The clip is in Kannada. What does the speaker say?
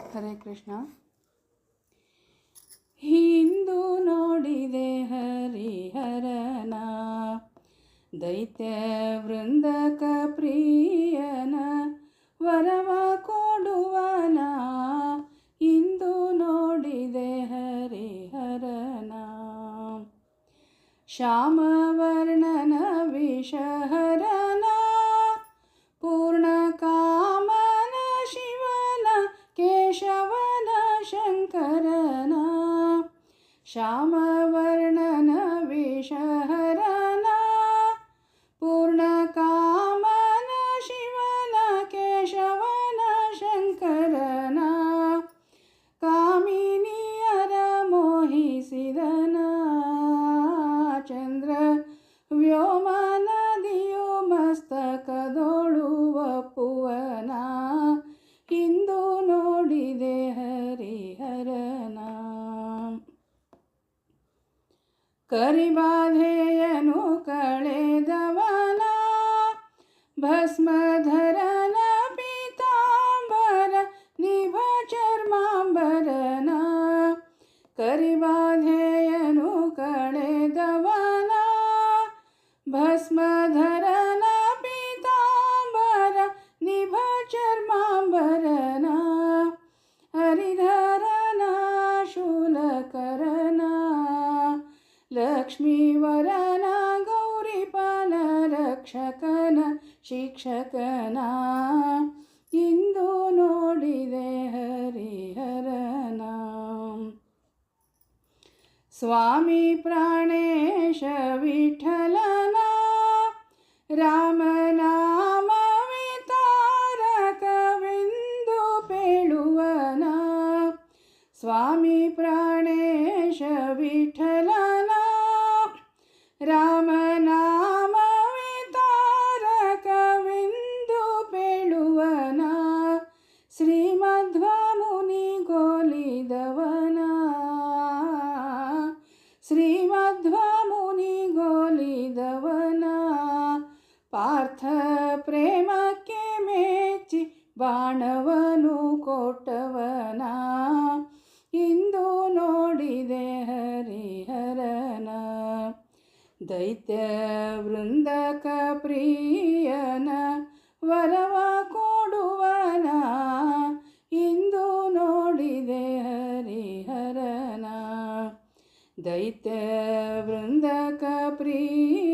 ಹರೇ ಕೃಷ್ಣ. ಹಿಂದು ನೋಡಿದೆ ಹರಿಹರನ ದೈತ್ಯ ವೃಂದಕ ಪ್ರಿಯನ ವರವ ಕೊಡುವನ ಇಂದು ನೋಡಿದೆ ಹರಿಹರನ ಶ್ಯಾಮವರ್ಣನ श्यामवर्णनविषः ಕರಿಬಾಧೆಯನು ಕಳೆದವನ ಭಸ್ಮಧರನ ಪೀತಾಂಬರ ನಿಭ ಚರ್ಮಾಂಬರನ ಕರಿಬಾಧೆಯನು ಕಳೆದವನ ಭಸ್ಮಧರನ ಲಕ್ಷ್ಮೀವರನ ಗೌರಿಪಾಲ ರಕ್ಷಕನ, ಶಿಕ್ಷಕನ. ಇಂದು ನೋಡಿದೆ ಹರಿಹರನ ಸ್ವಾಮಿ ಪ್ರಾಣೇಶ ವಿಠಲನ. ರಾಮನಾಮವೇ ತಾರಕವೆಂದು ಪೇಳುವನ. ಸ್ವಾಮಿ ಪ್ರಾಣೇಶ ವಿಠಲನ. ರಾಮನಾಮವೇ ತಾರಕವೆಂದು ಪೇಳುವನ ಶ್ರೀಮಧ್ವ ಮುನಿ ಗೋಲಿದವನ ಶ್ರೀಮಧ್ವ ಮುನಿ ಗೋಲಿದವನ ಪಾರ್ಥ ಪ್ರೇಮಕ್ಕೆ ಮೆಚ್ಚಿ ಬಾಣವನು ಕೊಟ್ಟವನ ದೈತ್ಯ ವೃಂದಕ ಪ್ರಿಯನ ವರವ ಕೊಡುವನ ಇಂದು ನೋಡಿದೆ ಹರಿಹರನ. ದೈತ್ಯ ವೃಂದಕ ಪ್ರಿಯ